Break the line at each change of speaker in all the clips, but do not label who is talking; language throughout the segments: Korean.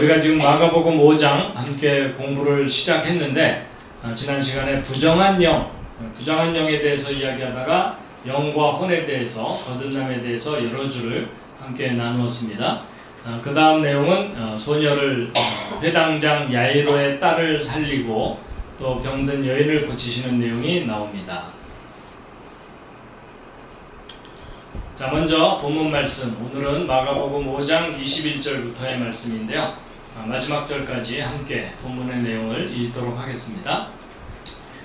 우리가 지금 마가복음 5장 함께 공부를 시작했는데 어, 지난 시간에 부정한 영, 어, 부정한 영에 대해서 이야기하다가 영과 혼에 대해서 거듭남에 대해서 여러 줄을 함께 나누었습니다. 그 다음 내용은 어, 소녀를 어, 회당장 야이로의 딸을 살리고 또 병든 여인을 고치시는 내용이 나옵니다. 자 먼저 본문 말씀 오늘은 마가복음 5장 21절부터의 말씀인데요. 아, 마지막 절까지 함께 본문의 내용을 읽도록 하겠습니다.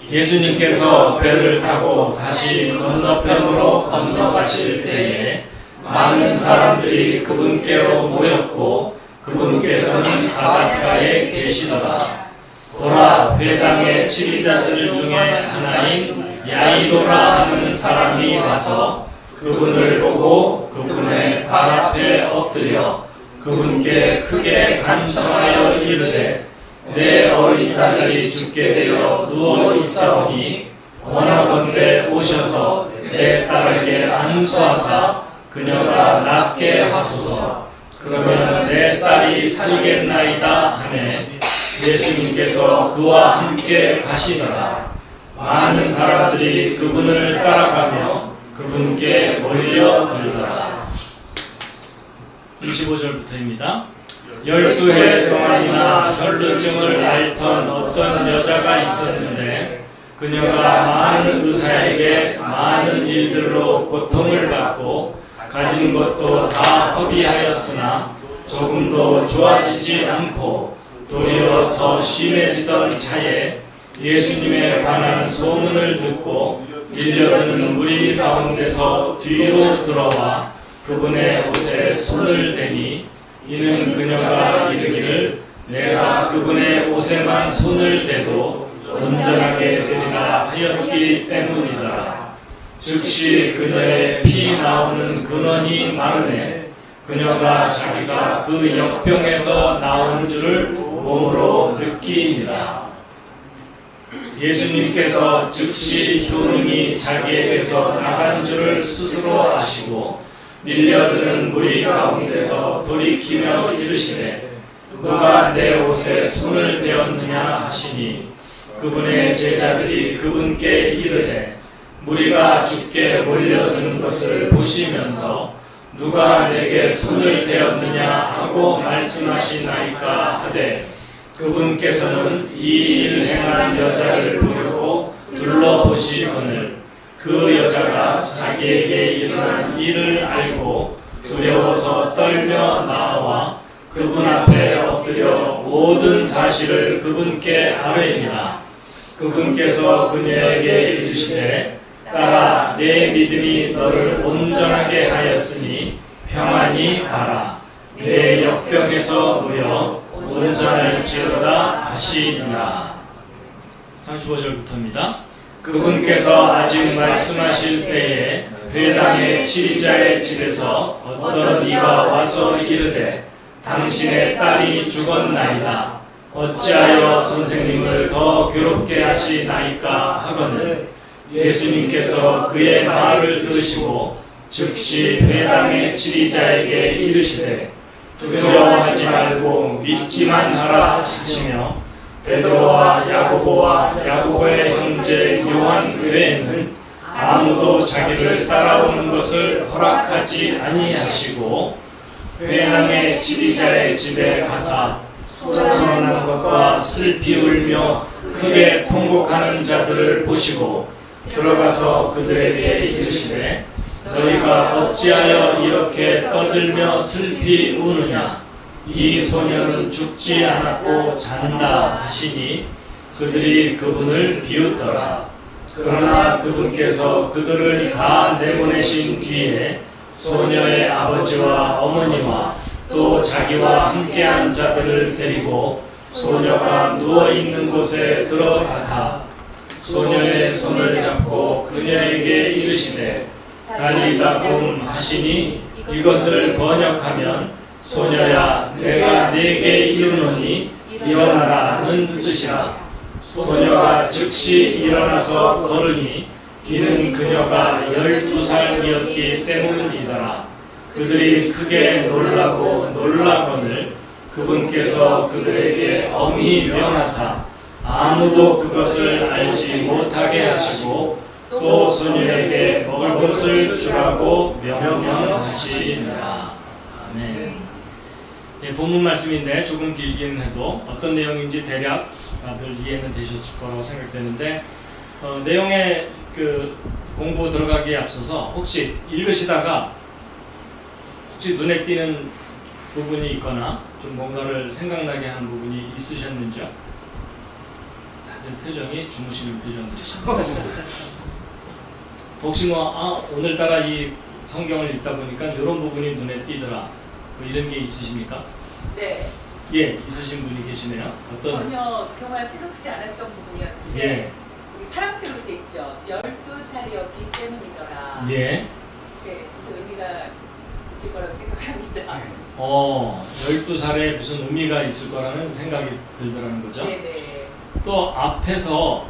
예수님께서 배를 타고 다시 건너편으로 건너가실 때에 많은 사람들이 그분께로 모였고 그분께서는 바닷가에 계시더라. 보라 회당의 치리자들 중에 하나인 야이로라 하는 사람이 와서 그분을 보고 그분의 발 앞에 엎드려 그분께 크게 간청하여 이르되 내 어린 딸이 죽게 되어 누워 있사오니 원하건대 오셔서 내 딸에게 안수하사 그녀가 낫게 하소서. 그러면 내 딸이 살겠나이다 하매 예수님께서 그와 함께 가시더라. 많은 사람들이 그분을 따라가며 그분께 몰려 들더라 25절부터입니다. 열두 해 동안이나 혈루증을 앓던 어떤 여자가 있었는데 그녀가 많은 의사에게 많은 일들로 고통을 받고 가진 것도 다 허비하였으나 조금도 좋아지지 않고 도리어 더 심해지던 차에 예수님에 관한 소문을 듣고 밀려드는 무리 가운데서 뒤로 들어와 그분의 옷에 손을 대니 이는 그녀가 이르기를 내가 그분의 옷에만 손을 대도 온전하게 되리라 하였기 때문이더라. 즉시 그녀의 피 나오는 근원이 마르네 그녀가 자기가 그 역병에서 나온 줄을 몸으로 느끼니라. 예수님께서 즉시 효능이 자기에게서 나간 줄을 스스로 아시고 밀려드는 무리 가운데서 돌이키며 이르시되 누가 내 옷에 손을 대었느냐 하시니 그분의 제자들이 그분께 이르되 무리가 죽게 몰려드는 것을 보시면서 누가 내게 손을 대었느냐 하고 말씀하시나이까 하되 그분께서는 이 일 행한 여자를 보려고 둘러보시거늘 그 여자가 자기에게 일어난 일을 알고 두려워서 떨며 나와 그분 앞에 엎드려 모든 사실을 그분께 아뢰니라. 그분께서 그녀에게 이르시되 딸아 내 믿음이 너를 온전하게 하였으니 평안히 가라. 내 역병에서 놓여 온전할지어다 하시니라. 35절부터입니다. 그분께서 아직 말씀하실 때에 회당의 치리자의 집에서 어떤 이가 와서 이르되 당신의 딸이 죽었나이다. 어찌하여 선생님을 더 괴롭게 하시나이까 하거늘 예수님께서 그의 말을 들으시고 즉시 회당의 치리자에게 이르시되 두려워하지 말고 믿기만 하라 하시며 베드로와 야고보와 야고보의 형제 요한 외에는 아무도 자기를 따라오는 것을 허락하지 아니하시고 회당의 지리자의 집에 가사 소란한 것과 슬피 울며 크게 통곡하는 자들을 보시고 들어가서 그들에게 이르시되 너희가 어찌하여 이렇게 떠들며 슬피 우느냐 이 소녀는 죽지 않았고 잔다 하시니 그들이 그분을 비웃더라. 그러나 그분께서 그들을 다 내보내신 뒤에 소녀의 아버지와 어머니와 또 자기와 함께한 자들을 데리고 소녀가 누워 있는 곳에 들어가사 소녀의 손을 잡고 그녀에게 이르시되 달리다꿈 하시니 이것을 번역하면 소녀야 내가 네게 이르노니 일어나라 는 뜻이라 소녀가 즉시 일어나서 걸으니 이는 그녀가 열두 살이었기 때문이더라 그들이 크게 놀라고 놀라거늘 그분께서 그들에게 엄히 명하사 아무도 그것을 알지 못하게 하시고 또 소년에게 먹을 것을 주라고 명령하시니라. 아멘. 예, 본문 말씀인데 조금 길긴 해도 어떤 내용인지 대략 다들 이해는 되셨을 거라고 생각되는데 어, 내용의 그 공부 들어가기에 앞서서 혹시 읽으시다가 혹시 눈에 띄는 부분이 있거나 좀 뭔가를 생각나게 하는 부분이 있으셨는지요? 다들 표정이 주무시는 표정들이십니다. 혹시 뭐 아, 오늘따라 이 성경을 읽다 보니까 이런 부분이 눈에 띄더라 뭐 이런 게 있으십니까?
네,
예, 있으신 분이 계시네요. 어떤
전혀 그동안 생각하지 않았던 부분이었는데
예,
여기 파란색으로 돼 있죠. 12살이었기 때문이더라.
예,
네, 무슨 의미가 있을 거라고 생각합니다.
어, 12살에 무슨 의미가 있을 거라는 생각이 들더라는 거죠.
네 네.
또 앞에서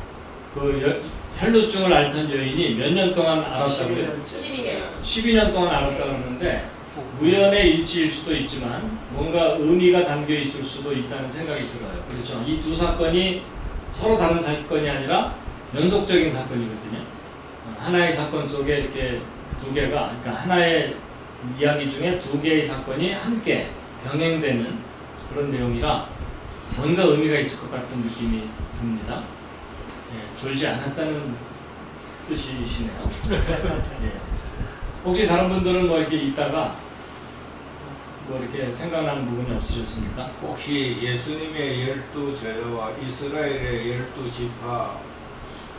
그 여- 혈루증을 앓던 여인이 몇 년 동안 앓았다고요?
12년.
12년 동안 앓았다 그러는데 우연의 일치일 수도 있지만 뭔가 의미가 담겨 있을 수도 있다는 생각이 들어요. 그렇죠. 이 두 사건이 서로 다른 사건이 아니라 연속적인 사건이거든요. 어, 하나의 사건 속에 이렇게 두 개가 그러니까 하나의 이야기 중에 두 개의 사건이 함께 병행되는 그런 내용이라 뭔가 의미가 있을 것 같은 느낌이 듭니다. 예, 졸지 않았다는 뜻이시네요. 예. 혹시 다른 분들은 뭐 이렇게 있다가 뭐 이렇게 생각나는 부분이 없으셨습니까?
혹시 예수님의 열두 제자와 이스라엘의 열두 지파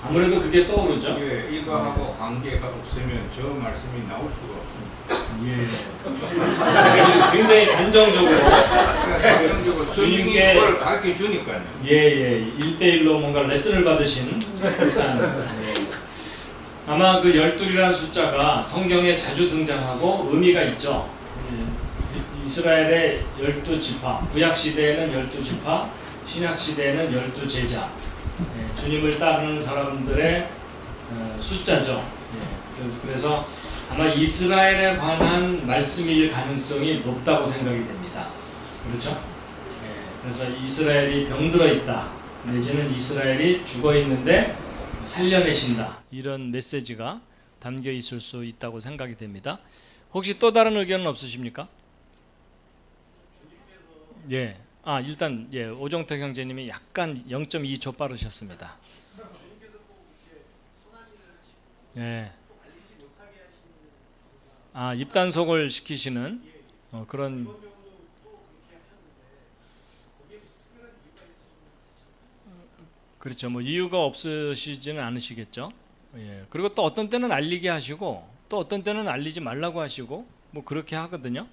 아무래도 그게 떠오르죠.
예, 이거하고 관계가 없으면 저 말씀이 나올 수가 없습니다.
예. 굉장히 단정적으로
그러니까 성경이
주님께-
그걸 가르쳐 주니까요.
예예 일대일로 뭔가 레슨을 받으신 일단 예. 아마 그 열둘이라는 숫자가 성경에 자주 등장하고 의미가 있죠. 예. 이스라엘의 열두 지파, 구약 시대에는 열두 지파, 신약 시대에는 열두 제자, 예, 주님을 따르는 사람들의 어, 숫자죠. 예, 그래서, 그래서 아마 이스라엘에 관한 말씀일 가능성이 높다고 생각이 됩니다. 그렇죠? 예, 그래서 이스라엘이 병들어 있다. 내지는 이스라엘이 죽어 있는데 살려내신다. 이런 메시지가 담겨 있을 수 있다고 생각이 됩니다. 혹시 또 다른 의견은 없으십니까? 예. 아, 일단 예, 오정택 형제님이 약간 0.2초 빠르셨습니다. 예. 아, 입단속을 시키시는 어, 그런 그렇죠. 뭐 이유가 없으시지는 않으시겠죠. 예. 그리고 또 어떤 때는 알리게 하시고 또 어떤 때는 알리지 말라고 하시고 뭐 그렇게 하거든요.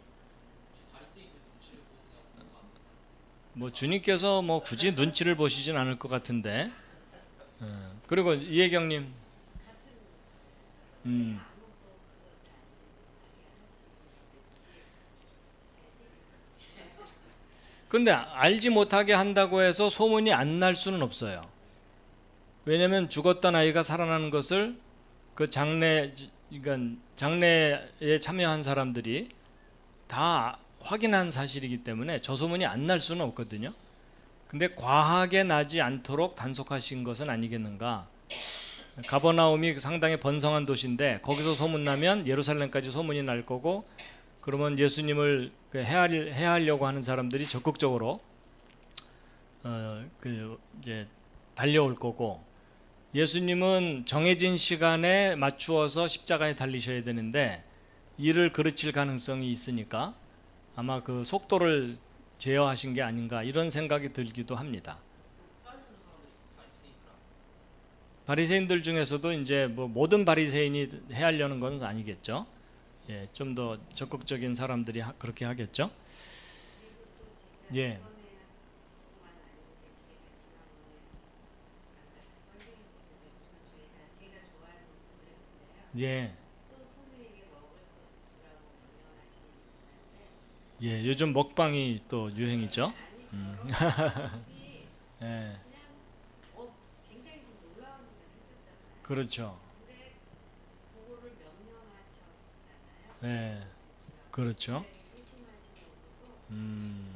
뭐 주님께서 뭐 굳이 눈치를 보시진 않을 것 같은데. 예. 그리고 이혜경님, 음, 근데 알지 못하게 한다고 해서 소문이 안 날 수는 없어요. 왜냐하면 죽었던 아이가 살아나는 것을 그 장례, 그러니까 장례에 참여한 사람들이 다 확인한 사실이기 때문에 저 소문이 안 날 수는 없거든요. 근데 과하게 나지 않도록 단속하신 것은 아니겠는가? 가버나움이 상당히 번성한 도시인데 거기서 소문 나면 예루살렘까지 소문이 날 거고 그러면 예수님을 그 해할, 해하려고 하는 사람들이 적극적으로 어, 그 이제 달려올 거고 예수님은 정해진 시간에 맞추어서 십자가에 달리셔야 되는데 이를 그르칠 가능성이 있으니까 아마 그 속도를 제어하신 게 아닌가 이런 생각이 들기도 합니다. 바리새인들 중에서도 이제 뭐 모든 바리새인이 해하려는 건 아니겠죠. 예, 좀 더 적극적인 사람들이 하- 그렇게 하겠죠. 예. 예. 예, 요즘 먹방이 또 유행이죠. 음. 예. 그렇죠. 예. 그렇죠. 음.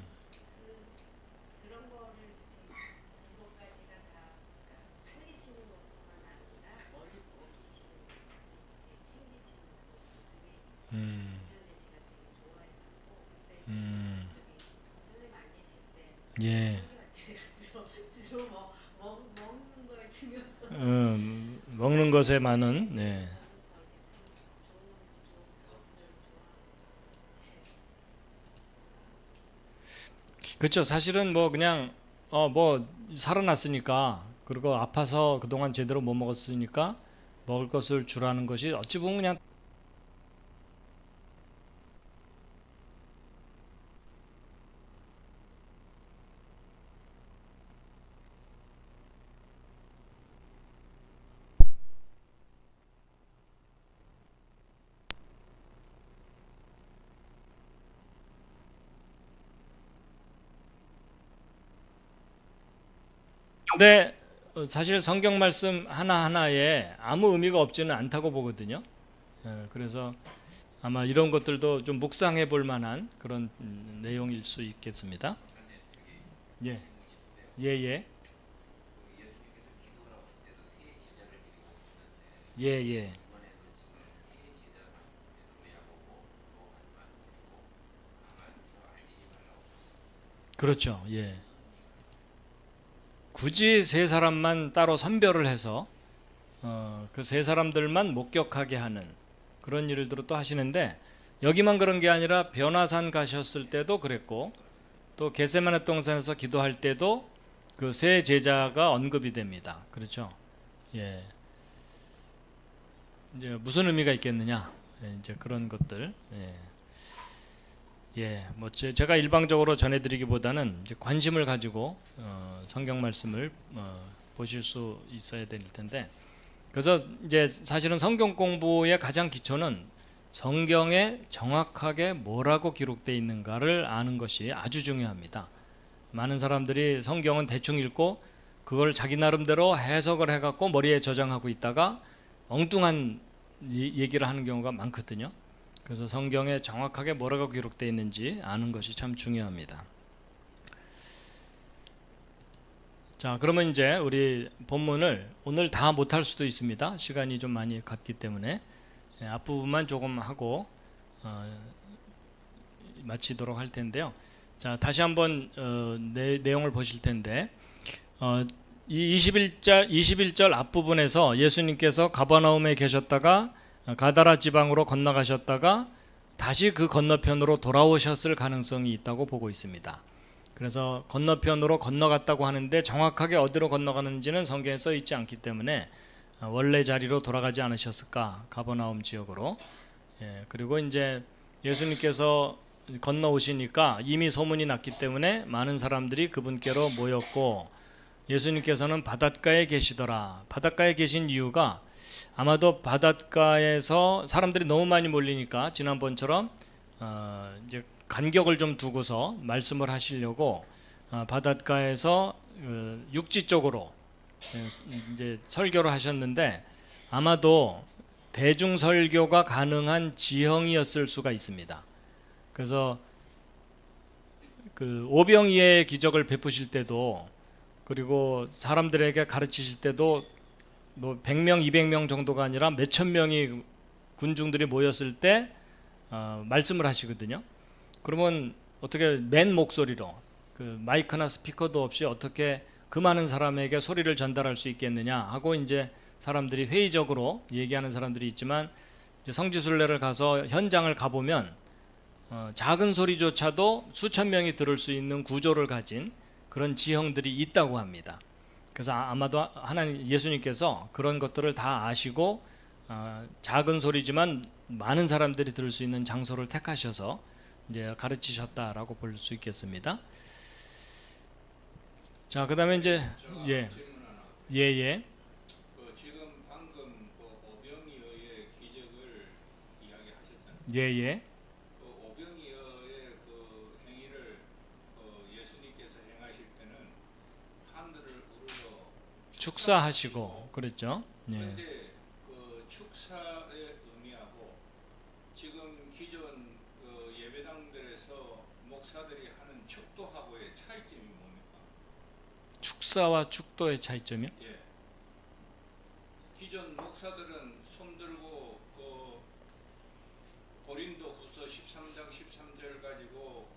먹는 것에 많은 네. 그렇죠. 사실은 뭐 그냥 어 뭐 살아났으니까 그리고 아파서 그동안 제대로 못 먹었으니까 먹을 것을 주라는 것이 어찌 보면 그냥 근데 어, 사실 성경 말씀 하나 하나에 아무 의미가 없지는 않다고 보거든요. 예, 그래서 아마 이런 것들도 좀 묵상해 볼 만한 그런 음, 내용일 수 있겠습니다. 예, 예, 예, 예, 예. 그렇죠. 예. 굳이 세 사람만 따로 선별을 해서 어, 그 세 사람들만 목격하게 하는 그런 일들을 또 하시는데 여기만 그런 게 아니라 변화산 가셨을 때도 그랬고 또 게세마네 동산에서 기도할 때도 그 세 제자가 언급이 됩니다. 그렇죠? 예. 이제 무슨 의미가 있겠느냐? 예, 이제 그런 것들. 예. 예, 뭐 제, 제가 일방적으로 전해드리기보다는 관심을 가지고 어, 성경 말씀을 어, 보실 수 있어야 될 텐데, 그래서 이제 사실은 성경 공부의 가장 기초는 성경에 정확하게 뭐라고 기록되어 있는가를 아는 것이 아주 중요합니다. 많은 사람들이 성경은 대충 읽고 그걸 자기 나름대로 해석을 해갖고 머리에 저장하고 있다가 엉뚱한 이- 얘기를 하는 경우가 많거든요. 그래서 성경에 정확하게 뭐라고 기록되어 있는지 아는 것이 참 중요합니다. 자, 그러면 이제 우리 본문을 오늘 다 못할 수도 있습니다. 시간이 좀 많이 갔기 때문에 예, 앞부분만 조금 하고 어, 마치도록 할 텐데요. 자, 다시 한번 어, 내, 내용을 보실 텐데 어, 이 21절 21절 앞부분에서 예수님께서 가버나움에 계셨다가 가다라 지방으로 건너가셨다가 다시 그 건너편으로 돌아오셨을 가능성이 있다고 보고 있습니다. 그래서 건너편으로 건너갔다고 하는데 정확하게 어디로 건너가는지는 성경에 써 있지 않기 때문에 어, 원래 자리로 돌아가지 않으셨을까 가버나움 지역으로 예, 그리고 이제 예수님께서 건너오시니까 이미 소문이 났기 때문에 많은 사람들이 그분께로 모였고 예수님께서는 바닷가에 계시더라. 바닷가에 계신 이유가 아마도 바닷가에서 사람들이 너무 많이 몰리니까 지난번처럼 어, 이제 간격을 좀 두고서 말씀을 하시려고 어, 바닷가에서 어, 육지 쪽으로 예, 이제 설교를 하셨는데 아마도 대중 설교가 가능한 지형이었을 수가 있습니다. 그래서 그 오병이의 기적을 베푸실 때도 그리고 사람들에게 가르치실 때도 뭐 100명, 200명 정도가 아니라 몇 천 명이 군중들이 모였을 때 어, 말씀을 하시거든요. 그러면 어떻게 맨 목소리로 그 마이크나 스피커도 없이 어떻게 그 많은 사람에게 소리를 전달할 수 있겠느냐 하고 이제 사람들이 회의적으로 얘기하는 사람들이 있지만 성지순례를 가서 현장을 가보면 어, 작은 소리조차도 수천 명이 들을 수 있는 구조를 가진 그런 지형들이 있다고 합니다. 그래서 아- 아마도 하나님 예수님께서 그런 것들을 다 아시고 어, 작은 소리지만 많은 사람들이 들을 수 있는 장소를 택하셔서 이제 가르치셨다라고 볼 수 있겠습니다. 자, 그다음에 이제 예. 예, 예,
그 지금 방금 그 오병이어의 기적을 이야기하셨지 않습니까?
예, 예,
그 오병이어의 그 행위를 그 예수님께서 행하실 때는 하늘을 우르러
축사하시고 그랬죠. 예,
그 축사의 의미하고 지금 기존 그 예배당들에서 목사들이 하는 축도하고의 차이점이 뭡니까?
축사와 축도의 차이점이요.
예. 기존 목사들은 손 들고 그 고린도 후서 13장 13절 가지고 그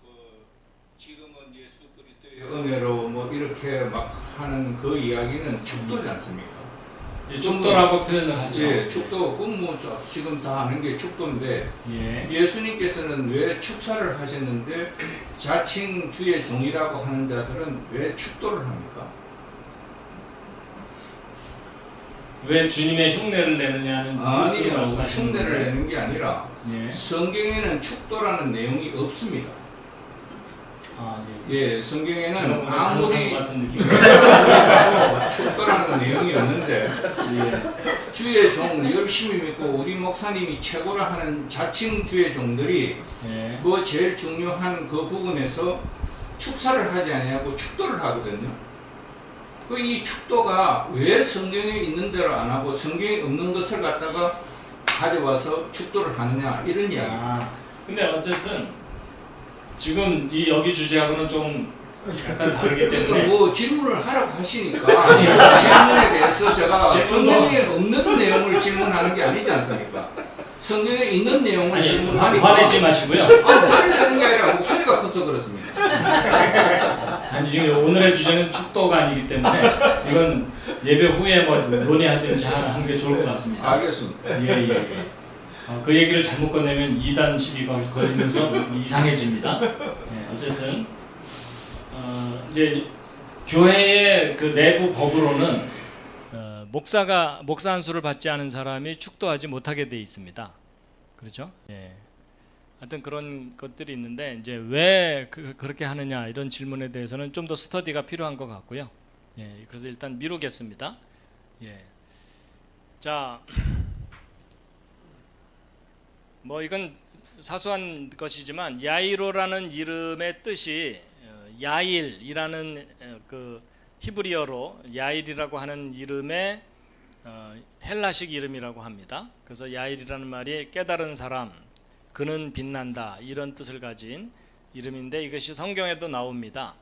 지금은 예수 그리스도의 은혜로 뭐 이렇게 막 하는 그 이야기는 축도지 않습니까?
축도라고 표현을 하죠.
예, 축도 근무 지금 다 아는 게 축도인데
예.
예수님께서는 왜 축사를 하셨는데 자칭 주의 종이라고 하는 자들은 왜 축도를 합니까?
왜 주님의 흉내를 내느냐는
아니,
무슨
뭐
말씀하시는
흉내를
거예요?
내는 게 아니라
예.
성경에는 축도라는 내용이 없습니다.
아, 예.
예, 성경에는 아무리. 축도라는 내용이 없는데
예.
주의 종 열심히 믿고 우리 목사님이 최고라 하는 자칭 주의 종들이
예.
그 제일 중요한 그 부분에서 축사를 하지 아니하고 축도를 하거든요. 그 이 축도가 왜 성경에 있는 대로 안 하고 성경에 없는 것을 갖다가 가져와서 축도를 하느냐 이런 이야기.
아, 근데 어쨌든 지금 이 여기 주제하고는 좀 약간 다르기
그러니까
때문에
뭐 질문을 하라고 하시니까 질문에 대해서 제가
질문도-
성경에 없는 내용을 질문하는 게 아니지 않습니까? 성경에 있는 내용을
아니 화-
질문하니까
화내지 마시고요.
아, 화를 내는 게 아니라 목소리가 커서 그렇습니다.
아니 지금 오늘의 주제는 축도가 아니기 때문에 이건 예배 후에 뭐 논의하든지 하는 게 좋을 것 같습니다.
알겠습니다.
예예 예. 어, 그 얘기를 잘못 꺼내면 이단 시비가 걸리면서 이상해집니다. 예, 어쨌든 어, 이제 교회의 그 내부 법으로는 어, 목사가 목사 안수를 받지 않은 사람이 축도하지 못하게 돼 있습니다. 그렇죠? 예. 하여튼 그런 것들이 있는데 이제 왜 그, 그렇게 하느냐 이런 질문에 대해서는 좀 더 스터디가 필요한 것 같고요. 예, 그래서 일단 미루겠습니다. 예. 자, 뭐 이건 사소한 것이지만 야이로라는 이름의 뜻이 어, 야일이라는 어, 그 히브리어로 야일이라고 하는 이름의 어, 헬라식 이름이라고 합니다. 그래서 야일이라는 말이 깨달은 사람, 그는 빛난다 이런 뜻을 가진 이름인데 이것이 성경에도 나옵니다.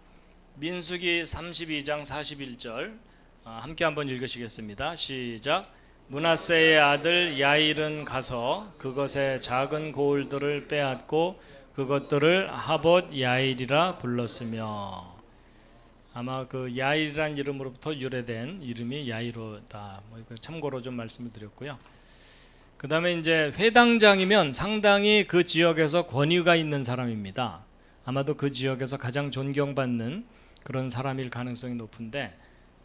민수기 32장 41절 아, 함께 한번 읽으시겠습니다. 시작. 문하세의 아들 야일은 가서 그것의 작은 고울들을 빼앗고 그것들을 하봇 야일이라 불렀으며 아마 그 야일이란 이름으로부터 유래된 이름이 야이로다. 뭐 참고로 좀 말씀을 드렸고요. 그 다음에 이제 회당장이면 상당히 그 지역에서 권위가 있는 사람입니다. 아마도 그 지역에서 가장 존경받는 그런 사람일 가능성이 높은데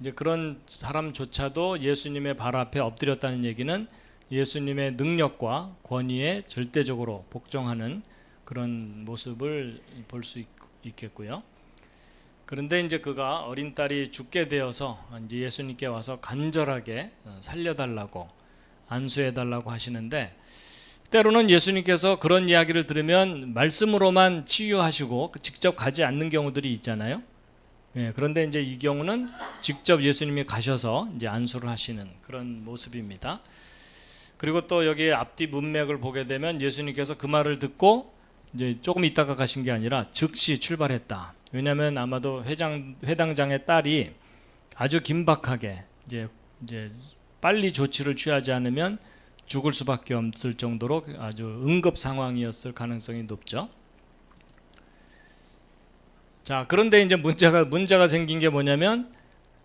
이제 그런 사람조차도 예수님의 발 앞에 엎드렸다는 얘기는 예수님의 능력과 권위에 절대적으로 복종하는 그런 모습을 볼 수 있겠고요. 그런데 이제 그가 어린 딸이 죽게 되어서 이제 예수님께 와서 간절하게 살려달라고 안수해달라고 하시는데 때로는 예수님께서 그런 이야기를 들으면 말씀으로만 치유하시고 직접 가지 않는 경우들이 있잖아요. 예, 그런데 이제 이 경우는 직접 예수님이 가셔서 이제 안수를 하시는 그런 모습입니다. 그리고 또 여기 앞뒤 문맥을 보게 되면 예수님께서 그 말을 듣고 이제 조금 있다가 가신 게 아니라 즉시 출발했다. 왜냐하면 아마도 회장 회당장의 딸이 아주 긴박하게 이제 이제 빨리 조치를 취하지 않으면 죽을 수밖에 없을 정도로 아주 응급 상황이었을 가능성이 높죠. 자, 그런데 이제 문제가 문제가 생긴 게 뭐냐면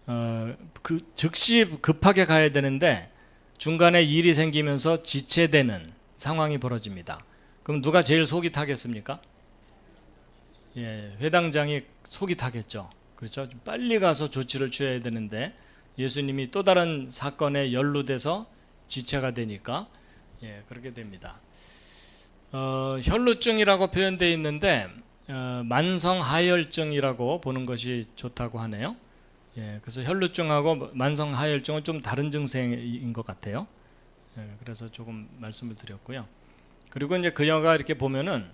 어, 그 즉시 급하게 가야 되는데 중간에 일이 생기면서 지체되는 상황이 벌어집니다. 그럼 누가 제일 속이 타겠습니까? 예, 회당장이 속이 타겠죠. 그렇죠? 좀 빨리 가서 조치를 취해야 되는데 예수님이 또 다른 사건에 연루돼서 지체가 되니까 예, 그렇게 됩니다. 어, 혈루증이라고 표현되어 있는데 어, 만성 하혈증이라고 보는 것이 좋다고 하네요. 예, 그래서 혈루증하고 만성 하혈증은 좀 다른 증세인 것 같아요. 예, 그래서 조금 말씀을 드렸고요. 그리고 이제 그녀가 이렇게 보면은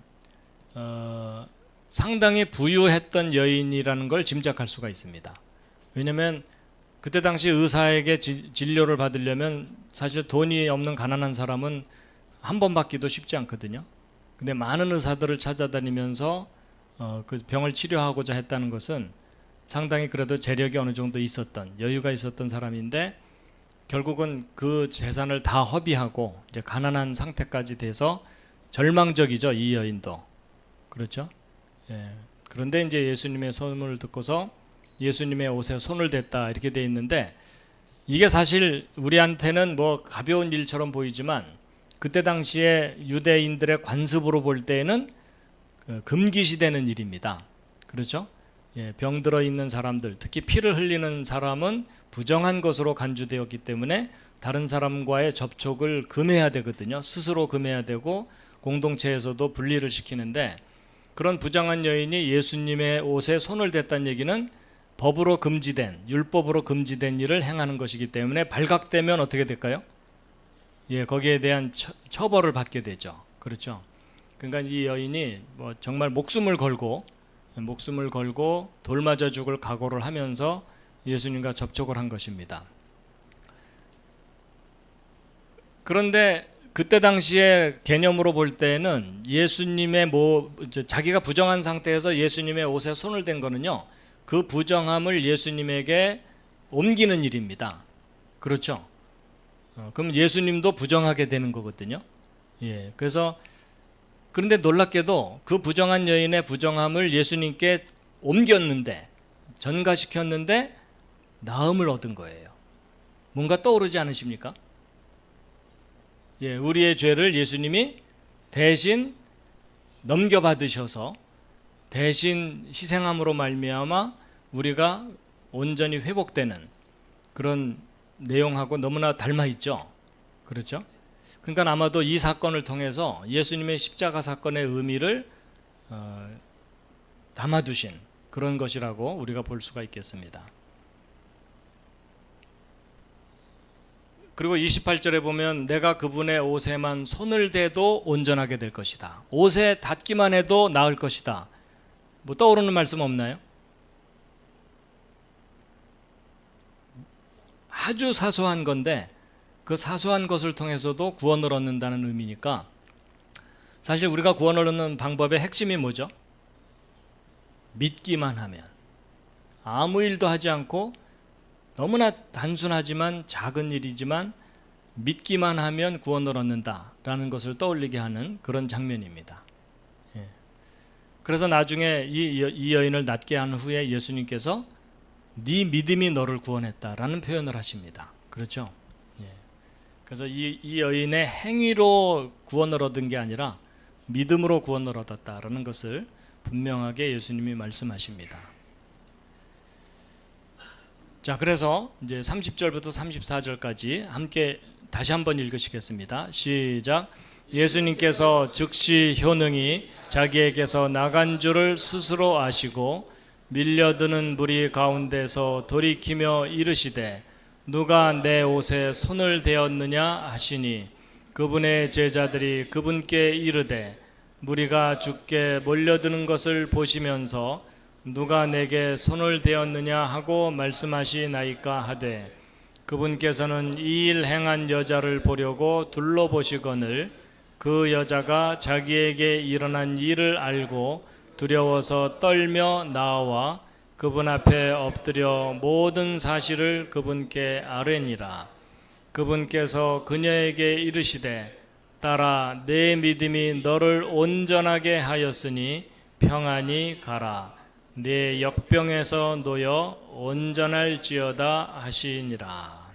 어, 상당히 부유했던 여인이라는 걸 짐작할 수가 있습니다. 왜냐하면 그때 당시 의사에게 지, 진료를 받으려면 사실 돈이 없는 가난한 사람은 한 번 받기도 쉽지 않거든요. 근데 많은 의사들을 찾아다니면서 어, 그 병을 치료하고자 했다는 것은 상당히 그래도 재력이 어느 정도 있었던 여유가 있었던 사람인데 결국은 그 재산을 다 허비하고 이제 가난한 상태까지 돼서 절망적이죠 이 여인도 그렇죠. 예. 그런데 이제 예수님의 소문을 듣고서 예수님의 옷에 손을 댔다 이렇게 돼 있는데 이게 사실 우리한테는 뭐 가벼운 일처럼 보이지만 그때 당시에 유대인들의 관습으로 볼 때에는 그 금기시되는 일입니다. 그렇죠? 예, 병들어 있는 사람들, 특히 피를 흘리는 사람은 부정한 것으로 간주되었기 때문에 다른 사람과의 접촉을 금해야 되거든요. 스스로 금해야 되고 공동체에서도 분리를 시키는데 그런 부정한 여인이 예수님의 옷에 손을 댔다는 얘기는 법으로 금지된 율법으로 금지된 일을 행하는 것이기 때문에 발각되면 어떻게 될까요? 예, 거기에 대한 처, 처벌을 받게 되죠. 그렇죠. 그러니까 이 여인이 뭐 정말 목숨을 걸고 목숨을 걸고 돌 맞아 죽을 각오를 하면서 예수님과 접촉을 한 것입니다. 그런데 그때 당시에 개념으로 볼 때는 예수님의 뭐 자기가 부정한 상태에서 예수님의 옷에 손을 댄 거는요. 그 부정함을 예수님에게 옮기는 일입니다. 그렇죠? 어, 그럼 예수님도 부정하게 되는 거거든요. 예. 그래서 그런데 놀랍게도 그 부정한 여인의 부정함을 예수님께 옮겼는데 전가시켰는데 나음을 얻은 거예요. 뭔가 떠오르지 않으십니까? 예, 우리의 죄를 예수님이 대신 넘겨받으셔서 대신 희생함으로 말미암아 우리가 온전히 회복되는 그런 내용하고 너무나 닮아 있죠. 그렇죠? 그러니까 아마도 이 사건을 통해서 예수님의 십자가 사건의 의미를 어, 담아두신 그런 것이라고 우리가 볼 수가 있겠습니다. 그리고 28절에 보면 내가 그분의 옷에만 손을 대도 온전하게 될 것이다. 옷에 닿기만 해도 나을 것이다. 뭐 떠오르는 말씀 없나요? 아주 사소한 건데 그 사소한 것을 통해서도 구원을 얻는다는 의미니까 사실 우리가 구원을 얻는 방법의 핵심이 뭐죠? 믿기만 하면 아무 일도 하지 않고 너무나 단순하지만 작은 일이지만 믿기만 하면 구원을 얻는다라는 것을 떠올리게 하는 그런 장면입니다. 예. 그래서 나중에 이, 이 여인을 낫게 한 후에 예수님께서 네 믿음이 너를 구원했다라는 표현을 하십니다. 그렇죠? 예. 그래서 이, 이 여인의 행위로 구원을 얻은 게 아니라 믿음으로 구원을 얻었다라는 것을 분명하게 예수님이 말씀하십니다. 자, 그래서 이제 30절부터 34절까지 함께 다시 한번 읽으시겠습니다. 시작. 예수님께서 즉시 효능이 자기에게서 나간 줄을 스스로 아시고 밀려드는 무리 가운데서 돌이키며 이르시되 누가 내 옷에 손을 대었느냐 하시니 그분의 제자들이 그분께 이르되 무리가 죽게 몰려드는 것을 보시면서 누가 내게 손을 대었느냐 하고 말씀하시나이까 하되 그분께서는 이 일 행한 여자를 보려고 둘러보시거늘 그 여자가 자기에게 일어난 일을 알고 두려워서 떨며 나와 그분 앞에 엎드려 모든 사실을 그분께 아뢰니라 그분께서 그녀에게 이르시되 따라 내 믿음이 너를 온전하게 하였으니 평안히 가라 내 역병에서 놓여 온전할지어다 하시니라.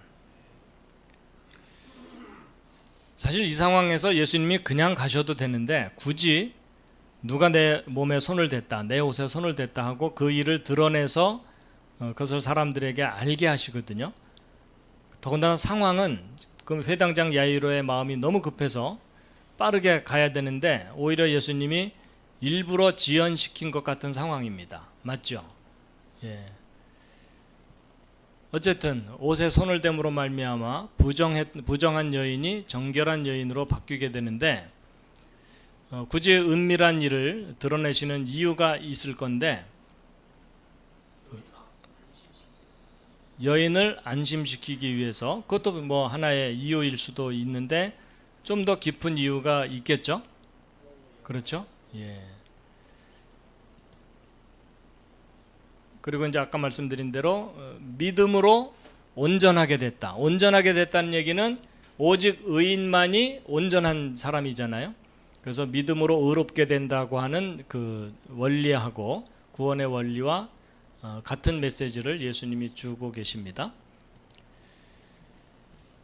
사실 이 상황에서 예수님이 그냥 가셔도 되는데 굳이 누가 내 몸에 손을 댔다, 내 옷에 손을 댔다 하고 그 일을 드러내서 어, 그것을 사람들에게 알게 하시거든요. 더군다나 상황은 그 회당장 야이로의 마음이 너무 급해서 빠르게 가야 되는데 오히려 예수님이 일부러 지연시킨 것 같은 상황입니다. 맞죠? 예. 어쨌든 옷에 손을 댐으로 말미암아 부정한 여인이 정결한 여인으로 바뀌게 되는데 어, 굳이 은밀한 일을 드러내시는 이유가 있을 건데 여인을 안심시키기 위해서 그것도 뭐 하나의 이유일 수도 있는데 좀 더 깊은 이유가 있겠죠? 그렇죠? 예. 그리고 이제 아까 말씀드린 대로 어, 믿음으로 온전하게 됐다. 온전하게 됐다는 얘기는 오직 의인만이 온전한 사람이잖아요. 그래서 믿음으로 의롭게 된다고 하는 그 원리하고 구원의 원리와 어, 같은 메시지를 예수님이 주고 계십니다.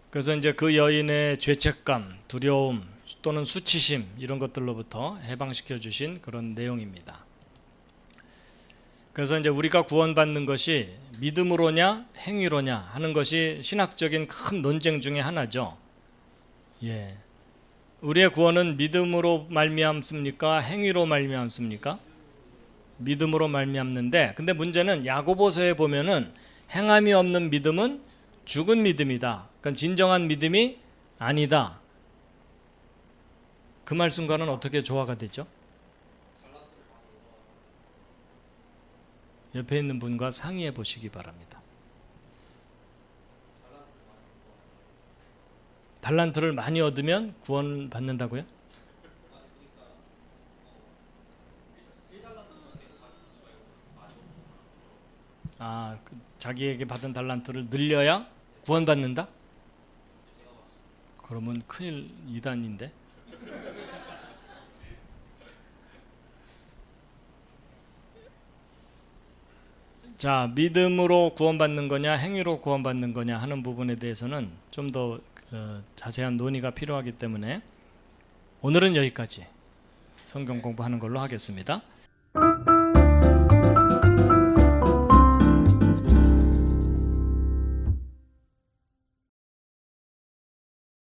그래서 이제 그 여인의 죄책감, 두려움 또는 수치심 이런 것들로부터 해방시켜 주신 그런 내용입니다. 그래서 이제 우리가 구원받는 것이 믿음으로냐 행위로냐 하는 것이 신학적인 큰 논쟁 중에 하나죠. 예. 우리의 구원은 믿음으로 말미암습니까? 행위로 말미암습니까? 믿음으로 말미암는데 근데 문제는 야고보서에 보면은 행함이 없는 믿음은 죽은 믿음이다. 그러니까 진정한 믿음이 아니다. 그 말씀과는 어떻게 조화가 되죠? 옆에 있는 분과 상의해 보시기 바랍니다. 달란트를 많이 얻으면 구원 받는다고요? 아, 그 자기에게 받은 달란트를 늘려야 구원받는다? 그러면 큰일 이단인데. 자, 믿음으로 구원받는 거냐, 행위로 구원받는 거냐 하는 부분에 대해서는 좀 더 어, 자세한 논의가 필요하기 때문에 오늘은 여기까지 성경 공부하는 걸로 하겠습니다.